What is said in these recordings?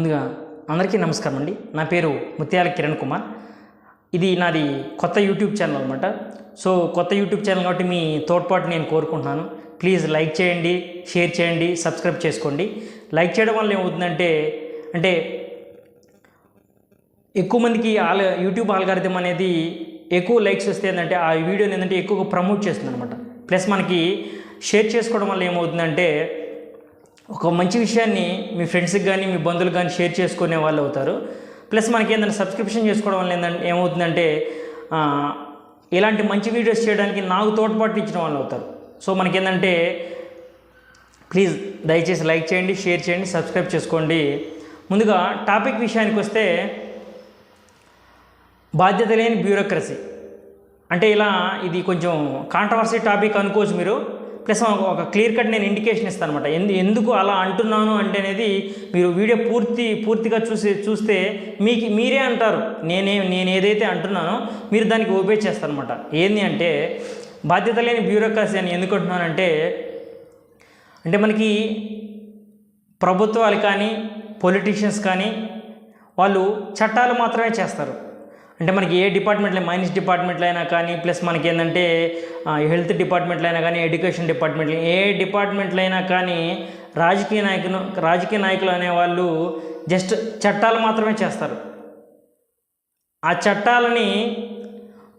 ముందుగా అందరికీ నమస్కారం అండి. నా పేరు ముత్యాల కిరణ్ కుమార్. ఇది నాది కొత్త యూట్యూబ్ ఛానల్ అనమాట సో కొత్త యూట్యూబ్ ఛానల్ కాబట్టి మీ తోడ్పాటు నేను కోరుకుంటున్నాను. ప్లీజ్ లైక్ చేయండి షేర్ చేయండి సబ్స్క్రైబ్ చేసుకోండి. లైక్ చేయడం వల్ల ఏమవుతుందంటే అంటే ఎక్కువ మందికి ఆల్ యూట్యూబ్ ఆల్గారిథం అనేది ఎక్కువ లైక్స్ వస్తే ఏంటంటే ఆ వీడియోని ఏంటంటే ఎక్కువగా ప్రమోట్ చేస్తుంది అనమాట ప్లస్ మనకి షేర్ చేసుకోవడం వల్ల ఏమవుతుందంటే ఒక మంచి విషయాన్ని మీ ఫ్రెండ్స్కి కానీ మీ బంధువులకు కానీ షేర్ చేసుకునే వాళ్ళు అవుతారు. ప్లస్ మనకి ఏంటంటే సబ్స్క్రిప్షన్ చేసుకోవడం వల్ల ఏంటంటే ఏమవుతుందంటే ఇలాంటి మంచి వీడియోస్ చేయడానికి నాకు తోడ్పాటు ఇచ్చిన వాళ్ళు అవుతారు. సో మనకి ఏంటంటే ప్లీజ్ దయచేసి లైక్ చేయండి షేర్ చేయండి సబ్స్క్రైబ్ చేసుకోండి. ముందుగా టాపిక్ విషయానికి వస్తే బాధ్యత లేని బ్యూరోక్రసీ. అంటే ఇలా ఇది కొంచెం కాంట్రవర్సీ టాపిక్ అనుకోవచ్చు మీరు. ప్లస్ ఒక- క్లియర్ కట్ నేను ఇండికేషన్ ఇస్తాను అనమాట ఎందు ఎందుకు అలా అంటున్నాను అంటే అనేది మీరు వీడియో పూర్తి పూర్తిగా చూసి చూస్తే మీకు మీరే అంటారు. నేనే నేను ఏదైతే అంటున్నానో మీరు దానికి ఓబే చేస్తారనమాట ఏంది అంటే బాధ్యత లేని బ్యూరోక్రసీ అని ఎందుకు అంటున్నానంటే అంటే మనకి ప్రభుత్వాలు కానీ పొలిటీషియన్స్ కానీ వాళ్ళు చట్టాలు మాత్రమే చేస్తారు. అంటే మనకి ఏ డిపార్ట్మెంట్లో మైనస్ డిపార్ట్మెంట్లో అయినా కానీ ప్లస్ మనకి ఏంటంటే హెల్త్ డిపార్ట్మెంట్లో అయినా కానీ ఎడ్యుకేషన్ డిపార్ట్మెంట్లో ఏ డిపార్ట్మెంట్లో అయినా కానీ రాజకీయ నాయకులు రాజకీయ నాయకులు అనేవాళ్ళు జస్ట్ చట్టాలు మాత్రమే చేస్తారు. ఆ చట్టాలని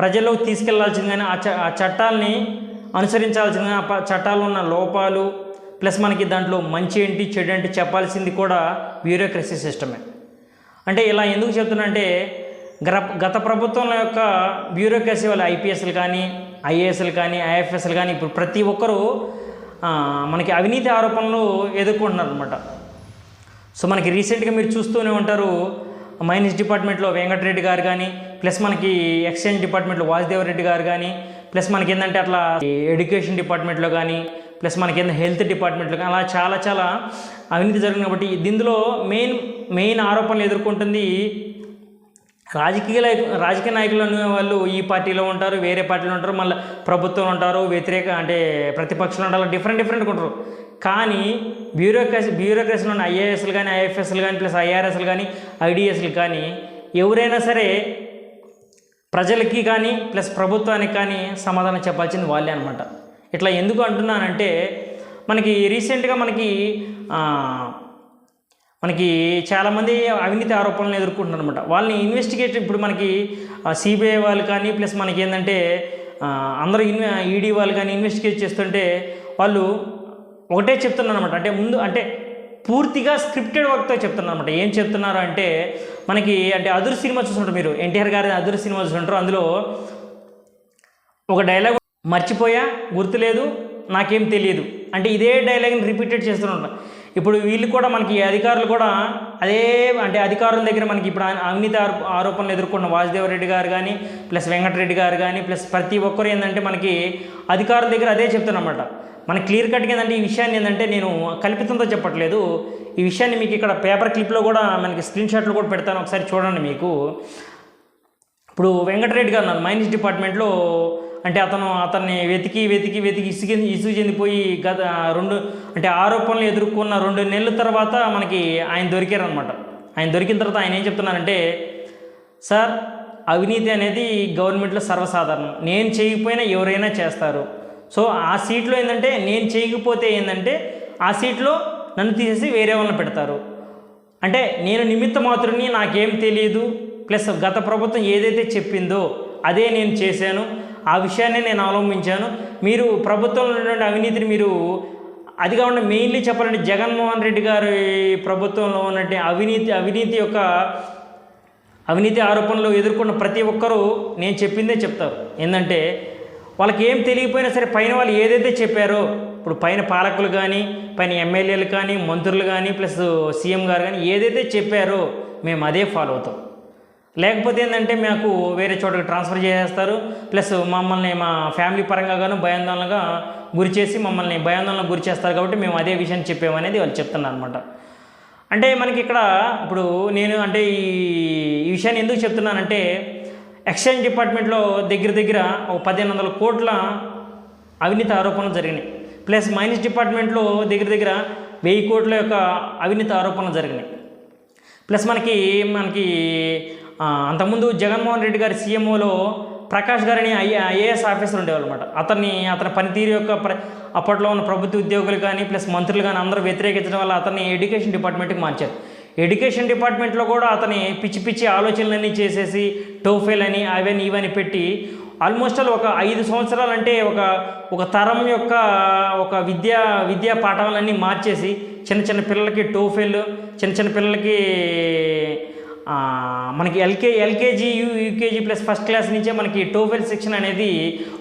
ప్రజల్లోకి తీసుకెళ్ళాల్సింది కానీ ఆ చ ఆ చట్టాలని అనుసరించాల్సింది కానీ ఆ చట్టాలు ఉన్న లోపాలు ప్లస్ మనకి దాంట్లో మంచి ఏంటి చెడు ఏంటి చెప్పాల్సింది కూడా బ్యూరోక్రసీ సిస్టమే. అంటే ఇలా ఎందుకు చెప్తున్నా అంటే గత ప్రభుత్వం యొక్క బ్యూరోక్రసీ వాళ్ళు ఐపీఎస్లు కానీ ఐఏఎస్లు కానీ ఐఎఫ్ఎస్లు కానీ ఇప్పుడు ప్రతి ఒక్కరూ మనకి అవినీతి ఆరోపణలు ఎదుర్కొంటున్నారు అనమాట సో మనకి రీసెంట్గా మీరు చూస్తూనే ఉంటారు మైనస్ డిపార్ట్మెంట్లో వెంకటరెడ్డి గారు కానీ ప్లస్ మనకి ఎక్స్చేంజ్ డిపార్ట్మెంట్లో వాసుదేవరెడ్డి గారు కానీ ప్లస్ మనకి ఏంటంటే అట్లా ఎడ్యుకేషన్ డిపార్ట్మెంట్లో కానీ ప్లస్ మనకి ఏంటంటే హెల్త్ డిపార్ట్మెంట్లో కానీ అలా చాలా చాలా అవినీతి జరిగింది కాబట్టి దీనిలో మెయిన్ మెయిన్ ఆరోపణలు ఎదుర్కొంటుంది రాజకీయ రాజకీయ నాయకులు అనే వాళ్ళు ఈ పార్టీలో ఉంటారు వేరే పార్టీలో ఉంటారు మళ్ళీ ప్రభుత్వం ఉంటారు వ్యతిరేక అంటే ప్రతిపక్షాలు ఉంటారు డిఫరెంట్ డిఫరెంట్గా ఉంటారు. కానీ బ్యూరోక్రసీ బ్యూరోక్రసీలో ఉన్న ఐఏఎస్లు కానీ ఐఎఫ్ఎస్లు కానీ ప్లస్ ఐఆర్ఎస్లు కానీ ఐడిఎస్లు కానీ ఎవరైనా సరే ప్రజలకి కానీ ప్లస్ ప్రభుత్వానికి కానీ సమాధానం చెప్పాల్సింది వాళ్ళే అనమాట ఇట్లా ఎందుకు అంటున్నానంటే మనకి రీసెంట్గా మనకి మనకి చాలామంది అవినీతి ఆరోపణలు ఎదుర్కొంటున్నారు అనమాట వాళ్ళని ఇన్వెస్టిగేట్ ఇప్పుడు మనకి సిబిఐ వాళ్ళు కానీ ప్లస్ మనకి ఏంటంటే అందరూ ఇన్ ఈడీ వాళ్ళు కానీ ఇన్వెస్టిగేట్ చేస్తుంటే వాళ్ళు ఒకటే చెప్తున్నారు అనమాట అంటే ముందు అంటే పూర్తిగా స్క్రిప్టెడ్ వర్క్తో చెప్తున్నారు అనమాట ఏం చెప్తున్నారు అంటే మనకి అంటే అదురు సినిమా చూస్తుంటారు మీరు. ఎన్టీఆర్ గారి అదురు సినిమా చూస్తుంటారు. అందులో ఒక డైలాగ్ మర్చిపోయా గుర్తులేదు నాకేం తెలియదు. అంటే ఇదే డైలాగ్ని రిపీటెడ్ చేస్తుంటారు ఇప్పుడు వీళ్ళు కూడా మనకి అధికారులు కూడా అదే అంటే అధికారుల దగ్గర మనకి ఇప్పుడు అవినీతి ఆరోపణలు ఎదుర్కొన్న వాసుదేవరెడ్డి గారు కానీ ప్లస్ వెంకటరెడ్డి గారు కానీ ప్లస్ ప్రతి ఒక్కరు ఏంటంటే మనకి అధికారుల దగ్గర అదే చెప్తున్నమాట మన క్లియర్ కట్గా ఏంటంటే ఈ విషయాన్ని ఏంటంటే నేను కల్పితంతో చెప్పట్లేదు. ఈ విషయాన్ని మీకు ఇక్కడ పేపర్ క్లిప్లో కూడా మనకి స్క్రీన్ షాట్లు కూడా పెడతాను. ఒకసారి చూడండి మీకు. ఇప్పుడు వెంకటరెడ్డి గారు ఉన్నారు. మైనస్ డిపార్ట్మెంట్లో అంటే అతను అతన్ని వెతికి వెతికి వెతికి ఇసుగు ఇసుగు చెందిపోయి గత రెండు అంటే ఆరోపణలు ఎదుర్కొన్న రెండు నెలల తర్వాత మనకి ఆయన దొరికారనమాట ఆయన దొరికిన తర్వాత ఆయన ఏం చెప్తున్నారంటే సార్ అవినీతి అనేది గవర్నమెంట్లో సర్వసాధారణం. నేను చేయకపోయినా ఎవరైనా చేస్తారు. సో ఆ సీట్లో ఏంటంటే నేను చేయకపోతే ఏంటంటే ఆ సీట్లో నన్ను తీసేసి వేరే వాళ్ళని పెడతారు. అంటే నేను నిమిత్త మాత్రుని నాకేం తెలియదు. ప్లస్ గత ప్రభుత్వం ఏదైతే చెప్పిందో అదే నేను చేశాను. ఆ విషయాన్ని నేను అవలంబించాను. మీరు ప్రభుత్వంలో ఉన్నటువంటి అవినీతిని మీరు అది కాకుండా మెయిన్లీ చెప్పాలంటే జగన్మోహన్ రెడ్డి గారి ప్రభుత్వంలో ఉన్నటువంటి అవినీతి అవినీతి యొక్క అవినీతి ఆరోపణలు ఎదుర్కొన్న ప్రతి ఒక్కరూ నేను చెప్పిందే చెప్తారు. ఏంటంటే వాళ్ళకి ఏం తెలియకపోయినా సరే పైన వాళ్ళు ఏదైతే చెప్పారో ఇప్పుడు పైన పాలకులు కానీ పైన ఎమ్మెల్యేలు కానీ మంత్రులు కానీ ప్లస్ సీఎం గారు కానీ ఏదైతే చెప్పారో మేము అదే ఫాలో అవుతాం. లేకపోతే ఏంటంటే మాకు వేరే చోటకి ట్రాన్స్ఫర్ చేసేస్తారు. ప్లస్ మమ్మల్ని మా ఫ్యామిలీ పరంగా గాను భయాందోళనగా గురి చేసి మమ్మల్ని భయాందోళనకు గురి చేస్తారు కాబట్టి మేము అదే విషయం చెప్పామనేది వాళ్ళు చెప్తున్నారు అనమాట అంటే మనకి ఇక్కడ ఇప్పుడు నేను అంటే ఈ విషయాన్ని ఎందుకు చెప్తున్నానంటే ఎక్స్చేంజ్ డిపార్ట్మెంట్లో దగ్గర దగ్గర ఒక పదిహేను వందల కోట్ల అవినీతి ఆరోపణలు జరిగినాయి. ప్లస్ మైనస్ డిపార్ట్మెంట్లో దగ్గర దగ్గర వెయ్యి కోట్ల యొక్క అవినీతి ఆరోపణలు జరిగినాయి. ప్లస్ మనకి మనకి అంతకుముందు జగన్మోహన్ రెడ్డి గారి సీఎంఓలో ప్రకాష్ గారిని ఐ ఐఏఎస్ ఆఫీసర్ ఉండేవాళ్ళు అనమాట అతన్ని అతని పనితీరు యొక్క ప్ర అప్పట్లో ఉన్న ప్రభుత్వ ఉద్యోగులు కానీ ప్లస్ మంత్రులు కానీ అందరూ వ్యతిరేకించడం వల్ల అతన్ని ఎడ్యుకేషన్ డిపార్ట్మెంట్కి మార్చారు. ఎడ్యుకేషన్ డిపార్ట్మెంట్లో కూడా అతని పిచ్చి పిచ్చి ఆలోచనలన్నీ చేసేసి టోఫెల్ అని అవని ఇవని పెట్టి ఆల్మోస్ట్ ఆల్ ఒక ఐదు సంవత్సరాలు అంటే ఒక ఒక తరం యొక్క ఒక విద్యా విద్యా పాఠాలన్నీ మార్చేసి చిన్న చిన్న పిల్లలకి టోఫెల్ చిన్న చిన్న పిల్లలకి మనకి L K LKG U UKG plus first class నుంచే మనకి టోఫెల్ సెక్షన్ అనేది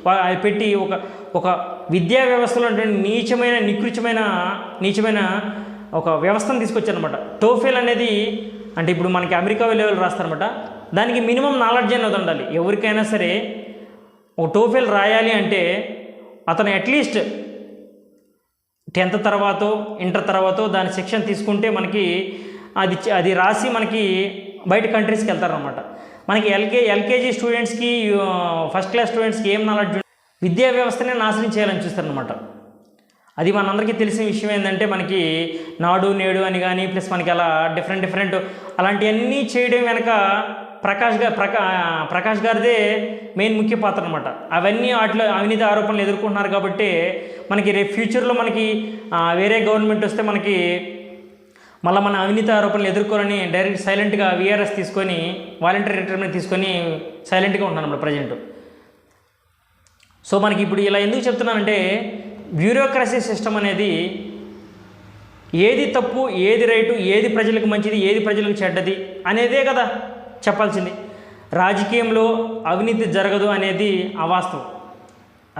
అది పెట్టి ఒక ఒక విద్యా వ్యవస్థలో ఉన్నటువంటి నీచమైన నికృచమైన నీచమైన ఒక వ్యవస్థను తీసుకొచ్చారనమాట టోఫెల్ అనేది అంటే ఇప్పుడు మనకి అమెరికా లెవెల్ రాస్తారనమాట దానికి మినిమం నాలెడ్జ్ అనేది ఉండాలి. ఎవరికైనా సరే ఒక టోఫెల్ రాయాలి అంటే అతను అట్లీస్ట్ టెన్త్ తర్వాత ఇంటర్ తర్వాత దాని సెక్షన్ తీసుకుంటే మనకి అది అది రాసి మనకి బయట కంట్రీస్కి వెళ్తారనమాట మనకి ఎల్కే ఎల్కేజీ స్టూడెంట్స్కి ఫస్ట్ క్లాస్ స్టూడెంట్స్కి ఏం నాలెడ్జ్ విద్యా వ్యవస్థనే నాశనం చేయాలని చూస్తారనమాట అది మనందరికీ తెలిసిన విషయం ఏంటంటే మనకి నాడు నేడు అని కానీ ప్లస్ మనకి అలా డిఫరెంట్ డిఫరెంట్ అలాంటివన్నీ చేయడం వెనక ప్రకాష్ గారు ప్రకా ప్రకాష్ గారిదే మెయిన్ ముఖ్య పాత్ర అనమాట అవన్నీ వాటిలో అవినీతి ఆరోపణలు ఎదుర్కొంటున్నారు కాబట్టి మనకి రేపు ఫ్యూచర్లో మనకి వేరే గవర్నమెంట్ వస్తే మనకి మళ్ళీ మన అవినీతి ఆరోపణలు ఎదుర్కోవాలని డైరెక్ట్ సైలెంట్గా వీఆర్ఎస్ తీసుకొని వాలంటరీ రిటైర్మెంట్ తీసుకొని సైలెంట్గా ఉంటున్నాను అన్నమాట ప్రజెంట్. సో మనకి ఇప్పుడు ఇలా ఎందుకు చెప్తున్నానంటే బ్యూరోక్రసీ సిస్టమ్ అనేది ఏది తప్పు ఏది రైటు ఏది ప్రజలకు మంచిది ఏది ప్రజలకు చెడ్డది అనేదే కదా చెప్పాల్సింది. రాజకీయంలో అవినీతి జరగదు అనేది అవాస్తవం.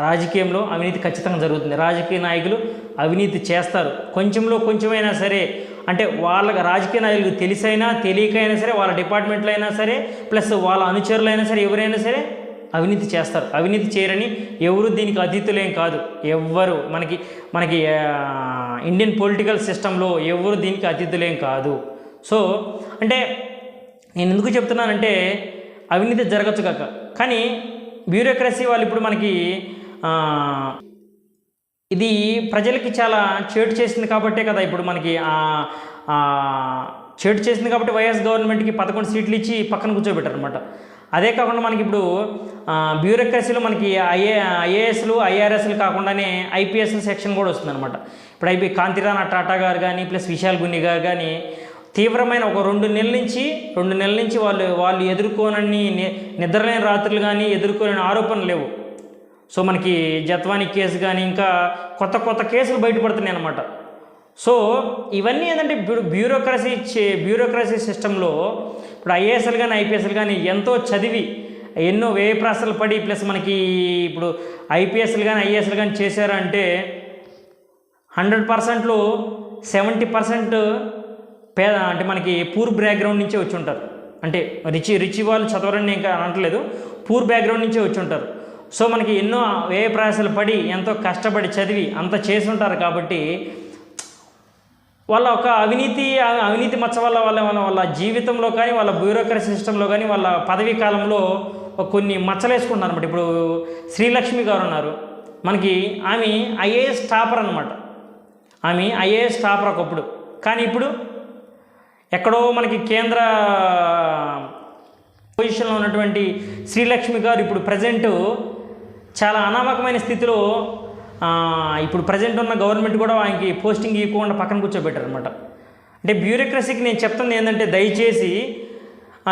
రాజకీయంలో అవినీతి ఖచ్చితంగా జరుగుతుంది. రాజకీయ నాయకులు అవినీతి చేస్తారు. కొంచెంలో కొంచెమైనా సరే అంటే వాళ్ళకి రాజకీయ నాయకులకు తెలిసైనా తెలియకైనా సరే వాళ్ళ డిపార్ట్మెంట్లో అయినా సరే ప్లస్ వాళ్ళ అనుచరులైనా సరే ఎవరైనా సరే అవినీతి చేస్తారు. అవినీతి చేయరని ఎవరు దీనికి అతీతులేం కాదు. ఎవ్వరు మనకి మనకి ఇండియన్ పొలిటికల్ సిస్టంలో ఎవరు దీనికి అతీతులేం కాదు. సో అంటే నేను ఎందుకు చెప్తున్నానంటే అవినీతి జరగచ్చు కాక. కానీ బ్యూరోక్రసీ వాళ్ళు ఇప్పుడు మనకి ఇది ప్రజలకి చాలా చేటు చేసింది కాబట్టే కదా ఇప్పుడు మనకి చేటు చేసింది కాబట్టి వైఎస్ గవర్నమెంట్కి పదకొండు సీట్లు ఇచ్చి పక్కన కూర్చోబెట్టారు అనమాట అదే కాకుండా మనకి ఇప్పుడు బ్యూరోక్రసీలో మనకి ఐఏ ఐఏఎస్లు ఐఆర్ఎస్లు కాకుండానే ఐపీఎస్ సెక్షన్ కూడా వస్తుందన్నమాట. ఇప్పుడు ఐపీ కాంతిరాణ టాటా గారు కానీ ప్లస్ విశాల్ గుని గారు కానీ తీవ్రమైన ఒక రెండు నెలల నుంచి రెండు నెలల నుంచి వాళ్ళు వాళ్ళు ఎదుర్కోనని ని- నిద్రలేని రాత్రులు కానీ ఎదుర్కోలేని ఆరోపణలు లేవు. సో మనకి జత్వాని కేసు కానీ ఇంకా కొత్త కొత్త కేసులు బయటపడుతున్నాయి అన్నమాట. సో ఇవన్నీ ఏంటంటే బ్యూరోక్రసీ చే- బ్యూరోక్రసీ సిస్టంలో ఇప్పుడు ఐఏఎస్ఎల్ కానీ ఐపీఎస్ఎల్ కానీ ఎంతో చదివి ఎన్నో వ్యయ ప్రాసలు పడి ప్లస్ మనకి ఇప్పుడు ఐపీఎస్ఎల్ కానీ ఐఏఎస్ఎల్ కానీ చేశారంటే హండ్రెడ్ పర్సెంట్లో సెవెంటీ పర్సెంట్ పేద అంటే మనకి పూర్ బ్యాక్గ్రౌండ్ నుంచే వచ్చి ఉంటారు. అంటే రిచి రిచి వాళ్ళు చదవరని ఇంకా అనట్లేదు. పూర్ బ్యాక్గ్రౌండ్ నుంచే వచ్చి ఉంటారు. సో మనకి ఎన్నో వ్యయప్రాసలు పడి ఎంతో కష్టపడి చదివి అంత చేసి ఉంటారు కాబట్టి వాళ్ళ ఒక అవినీతి అవినీతి మచ్చ వల్ల వాళ్ళ వాళ్ళ వాళ్ళ జీవితంలో కానీ వాళ్ళ బ్యూరోక్రసీ సిస్టంలో కానీ వాళ్ళ పదవీ కాలంలో కొన్ని మచ్చలు వేసుకుంటున్నారు అనమాట ఇప్పుడు శ్రీలక్ష్మి గారు ఉన్నారు. మనకి ఆమె ఐఏఎస్ టాపర్ అనమాట ఆమె ఐఏఎస్ టాపర్ ఒకప్పుడు. కానీ ఇప్పుడు ఎక్కడో మనకి కేంద్ర పొజిషన్లో ఉన్నటువంటి శ్రీలక్ష్మి గారు ఇప్పుడు ప్రజెంటు చాలా అనామకమైన స్థితిలో ఇప్పుడు ప్రజెంట్ ఉన్న గవర్నమెంట్ కూడా ఆయనకి పోస్టింగ్ ఇవ్వకుండా పక్కన కూర్చోబెట్టారనమాట అంటే బ్యూరోక్రసీకి నేను చెప్తుంది ఏంటంటే దయచేసి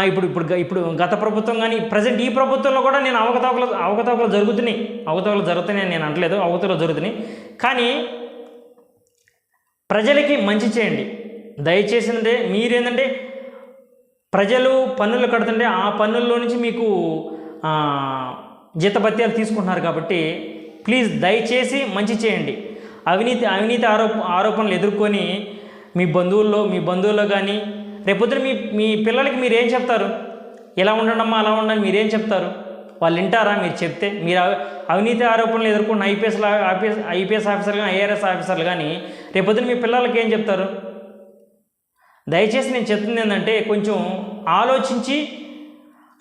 ఇప్పుడు ఇప్పుడు ఇప్పుడు గత ప్రభుత్వం కానీ ప్రజెంట్ ఈ ప్రభుత్వంలో కూడా నేను అవకతవకలు అవకతవకలు జరుగుతున్నాయి. అవకతవకలు జరుగుతున్నాయి నేను అనట్లేదు అవకతవకలు జరుగుతున్నాయి. కానీ ప్రజలకి మంచి చేయండి. దయచేసి అంటే మీరేంటంటే ప్రజలు పన్నులు కడుతుంటే ఆ పన్నుల్లో నుంచి మీకు జీతభత్యాలు తీసుకుంటున్నారు కాబట్టి ప్లీజ్ దయచేసి మంచి చేయండి. అవినీతి అవినీతి ఆరోప ఆరోపణలు ఎదుర్కొని మీ బంధువుల్లో మీ బంధువుల్లో కానీ రేపొద్దున మీ మీ పిల్లలకి మీరు ఏం చెప్తారు? ఎలా ఉండడమ్మా అలా ఉండండి మీరేం చెప్తారు? వాళ్ళు వింటారా? మీరు చెప్తే మీరు అవినీతి ఆరోపణలు ఎదుర్కొన్న ఐపీఎస్ ఐపీఎస్ ఐపీఎస్ ఆఫీసర్లు కానీ ఐఆర్ఎస్ ఆఫీసర్లు కానీ రేపొద్దున మీ పిల్లలకి ఏం చెప్తారు? దయచేసి నేను చెప్తుంది ఏంటంటే కొంచెం ఆలోచించి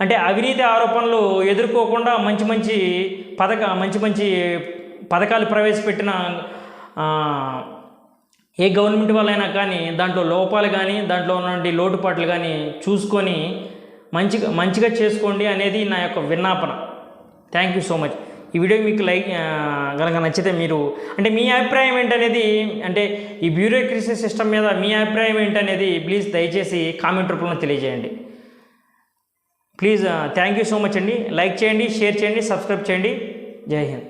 అంటే అవినీతి ఆరోపణలు ఎదుర్కోకుండా మంచి మంచి పథక మంచి మంచి పథకాలు ప్రవేశపెట్టిన ఏ గవర్నమెంట్ వాళ్ళైనా కానీ దాంట్లో లోపాలు కానీ దాంట్లో ఉన్నటువంటి లోటుపాట్లు కానీ చూసుకొని మంచిగా మంచిగా చేసుకోండి అనేది నా యొక్క విన్నాపన. థ్యాంక్ యూ సో మచ్ ఈ వీడియో మీకు లైక్ కనుక నచ్చితే మీరు అంటే మీ అభిప్రాయం ఏంటనేది అంటే ఈ బ్యూరోక్రసీ సిస్టమ్ మీద మీ అభిప్రాయం ఏంటనేది ప్లీజ్ దయచేసి కామెంట్ రూపంలో తెలియజేయండి. Please thank you so much అండి లైక్ చేయండి షేర్ చేయండి సబ్స్క్రైబ్ చేయండి. జై హింద్.